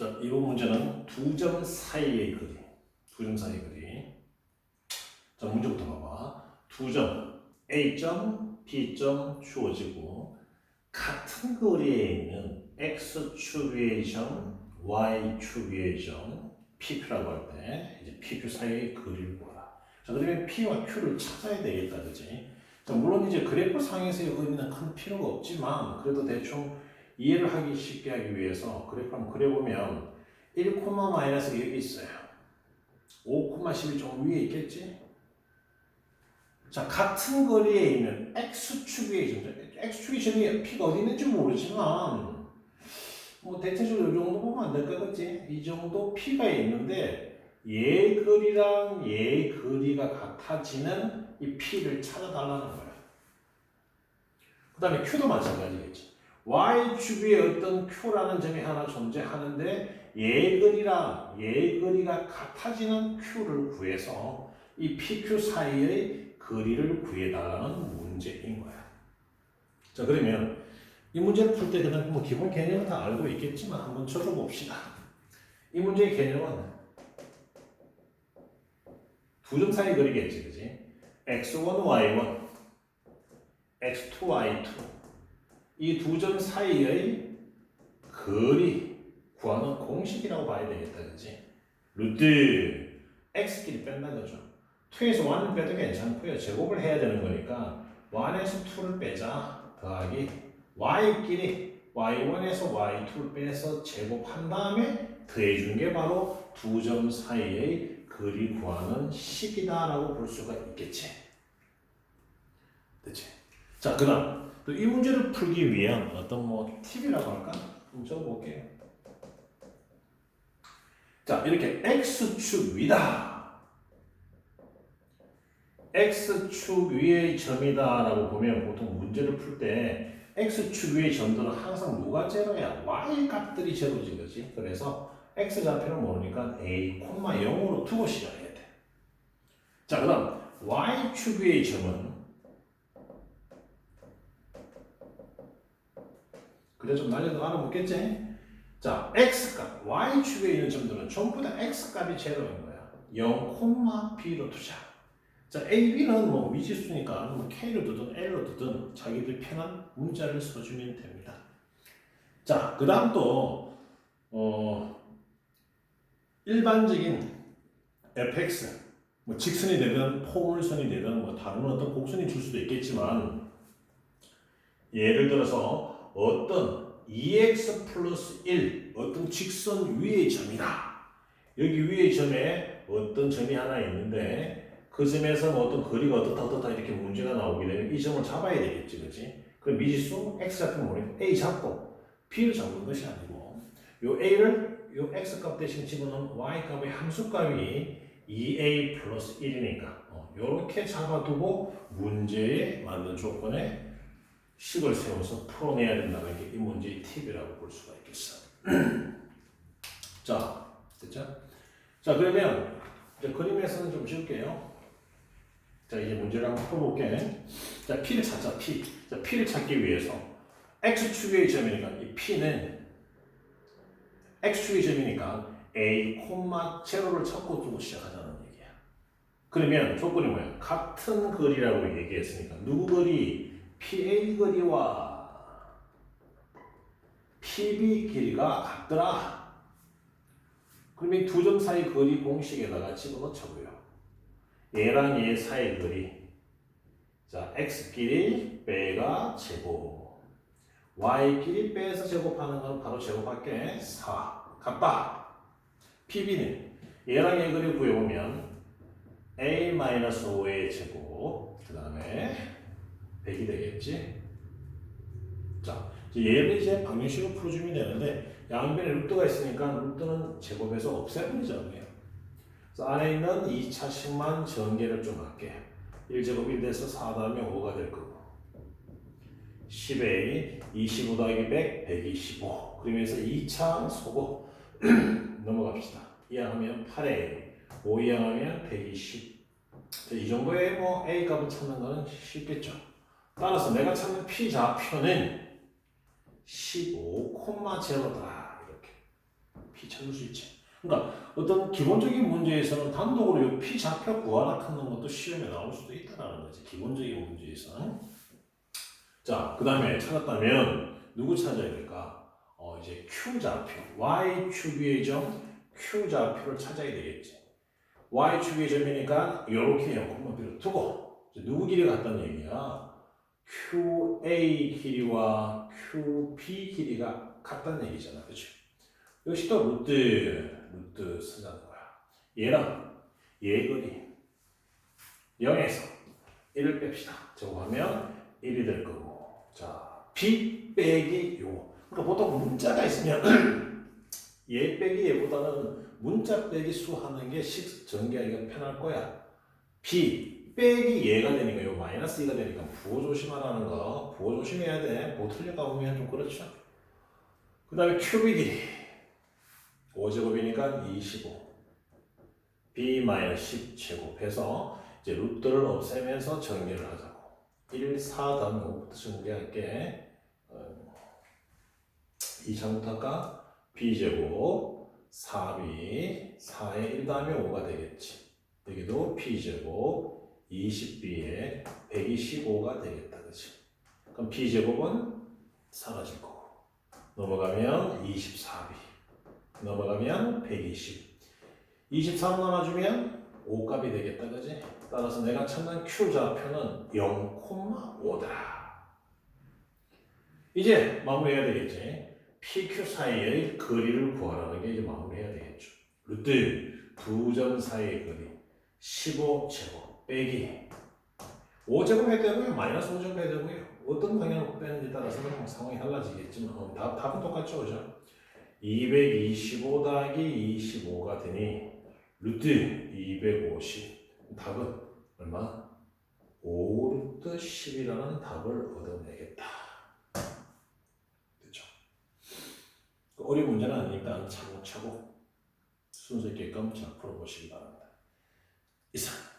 자, 이번 문제는 두 점 사이의 거리. 두 점 사이의 거리. 자, 문제부터 봐봐. 두 점, A점, B점 주어지고 같은 거리에 있는 X축 위의 점, Y축 위의 점, PQ라고 할 때 이제 PQ 사이의 거리를 구하라. 자, 그러면 P와 Q를 찾아야 되겠다, 그지? 자, 물론 이제 그래프 상에서의 의미는 큰 필요가 없지만 그래도 대충 이해를 하기 쉽게 하기 위해서 그래프 한번 그려보면 1, 마이너스 여기 있어요. 5,11 조금 위에 있겠지? 자, 같은 거리에 있는 X축의 점, X축의 점이 P가 어디 있는지 모르지만 뭐 대체적으로 이 정도 보면 안 될까, 그치? 이 정도 P가 있는데 얘 거리랑 얘 거리가 같아지는 이 P를 찾아달라는 거야. 그 다음에 Q도 마찬가지겠지. Y축에 어떤 Q라는 점이 하나 존재하는데 예거리랑 예거리가 같아지는 Q를 구해서 이 PQ 사이의 거리를 구해달라는 문제인 거야. 자 그러면 이 문제를 풀 때 그냥 뭐 기본 개념은 다 알고 있겠지만 한번 쳐줘봅시다. 이 문제의 개념은 두 점 사이 거리겠지, 그지? x1, y1, x2, y2 이 두 점 사이의 거리 구하는 공식이라고 봐야 되겠다, 그지? 루트 x끼리 뺀다 거죠. 2에서 1을 빼도 괜찮고요. 제곱을 해야 되는 거니까 1에서 2를 빼자 더하기 y끼리 y1에서 y2를 빼서 제곱한 다음에 더해준 게 바로 두 점 사이의 거리 구하는 식이다라고 볼 수가 있겠지. 됐지? 자, 그 다음 또 이 문제를 풀기 위한 어떤 뭐 팁이라고 할까? 좀 적어볼게요. 자, 이렇게 x축 위다. x축 위의 점이다라고 보면 보통 문제를 풀 때 x축 위의 점들은 항상 누가 제로야? y 값들이 제로지 그지? 그래서 x 좌표를 모르니까 a, 0으로 두고 시작해야 돼. 자, 그다음 y축 위의 점은 그래 좀 날려도 알아먹겠지? 자, x값, y축에 있는 점들은 전부 다 x값이 제로인 거야. 0, b로 두자. 자, a, b는 뭐 미지수니까 뭐 k로 두든 l로 두든 자기들 편한 문자를 써주면 됩니다. 자, 그 다음 또, 어, 일반적인 fx, 뭐 직선이 되든 포물선이 되든 뭐 다른 어떤 곡선이 줄 수도 있겠지만 예를 들어서 어떤 2x 플러스 1 어떤 직선 위의 점이다. 여기 위의 점에 어떤 점이 하나 있는데 그 점에서 뭐 어떤 거리가 어떻다 어떻다 이렇게 문제가 나오게 되면 이 점을 잡아야 되겠지, 그렇지? 그럼 미지수 x 같은 모르니까 a 잡고 b를 잡는 것이 아니고 요 a를 요 x 값 대신 집어넣은 y 값의 함수 값이 2a 플러스 1이니까 어, 요렇게 잡아두고 문제에 맞는 조건에 식을 세워서 풀어내야 된다는 게 이 문제의 팁이라고 볼 수가 있겠어. 자, 됐죠? 자, 그러면 이제 그림에서는 좀 지울게요. 자, 이제 문제를 한번 풀어볼게. 자, P를 찾자, P. 자, P를 찾기 위해서 X축의 점이니까 이 P는 X축의 점이니까 A, 제로를 찾고 두고 시작하자는 얘기야. 그러면 조건이 뭐야? 같은 거리라고 얘기했으니까 누구 거리? PA 거리와 PB 길이가 같더라. 그러면 두 점 사이 거리 공식에다가 집어넣자고요. 얘랑 얘 사이 거리. 자, x끼리 빼가 제곱. y끼리 빼서 제곱하는 건 바로 제곱할게. 4. 같다. PB는 얘랑 얘 거리 구해보면 a-5의 제곱. 100이 되겠지? 자, 이제 얘를 이제 방정식으로 풀어주면 되는데 양변에 루트가 있으니까 루트는 제곱해서 없애버리자 그래요. 그래서 안에 있는 2차식만 전개를 좀 할게. 1제곱이 돼서 4 다음에 5가 될 거고 10에 25 더하기 100, 125 그러면서 2차 소고 넘어갑시다. 이항하면 8에 5 이항하면 120. 이 정도의 뭐 A 값을 찾는 거는 쉽겠죠. 따라서 내가 찾는 P 좌표는 15,0다 이렇게 P 찾을 수 있지. 그러니까 어떤 기본적인 문제에서는 단독으로 이 P 좌표 구하라 하는 것도 시험에 나올 수도 있다라는 거지. 기본적인 문제에서는. 자, 그 다음에 찾았다면 누구 찾아야 될까? 어, 이제 Q 좌표, Y축의 점, Q 좌표를 찾아야 되겠지. Y축의 점이니까 이렇게 0,B를 두고 누구 길이가 같다는 얘기야? QA 길이와 QB 길이가 같다는 얘기잖아. 그치? 역시 또 루트, 루트 쓰자는 거야. 얘랑 얘 거리 0에서 1을 뺍시다. 저거 하면 1이 될 거고. 자, B 빼기 요거. 그러니까 보통 문자가 있으면 얘 빼기 얘보다는 문자 빼기 수 하는 게 식 전개하기가 편할 거야. B 빼기 얘가 되니까 요 마이너스 2가 되니까 부호 조심하라는 거. 부호 조심해야 돼. 뭐 틀려가 보면 좀 그렇죠. 그 다음에 큐빅 길이 5제곱이니까 25 B 마이너스 10 제곱 해서 이제 루트를 없애면서 정리를 하자고 1, 4 다음 5부터 정리할게 어, 2차부터 할까? B제곱 4B 4에 1 다음에 5가 되겠지 여기도 B제곱 20B에 125가 되겠다 그치? 그럼 B제곱은 사라질 거고. 넘어가면 24B 넘어가면 120 23 나눠주면 5값이 되겠다 그지? 따라서 내가 찾는 Q 좌표는 0,5다. 이제 마무리해야 되겠지? PQ 사이의 거리를 구하라는 게 이제 마무리해야 되겠죠. 루트 두 점 사이의 거리 15제곱 빼기 5제곱 해도 되고요 마이너스 5제곱 해도 되고요 어떤 방향으로 빼는지 따라서는 상황이 달라지겠지만 어, 답, 답은 똑같죠 그죠? 225 더하기 25가 되니 루트 250 답은 얼마? 5 루트 10이라는 답을 얻어내겠다 됐죠? 어려운 문제는 아니니까 차곡차곡 순서 있게끔 잘 풀어보시기 바랍니다 이상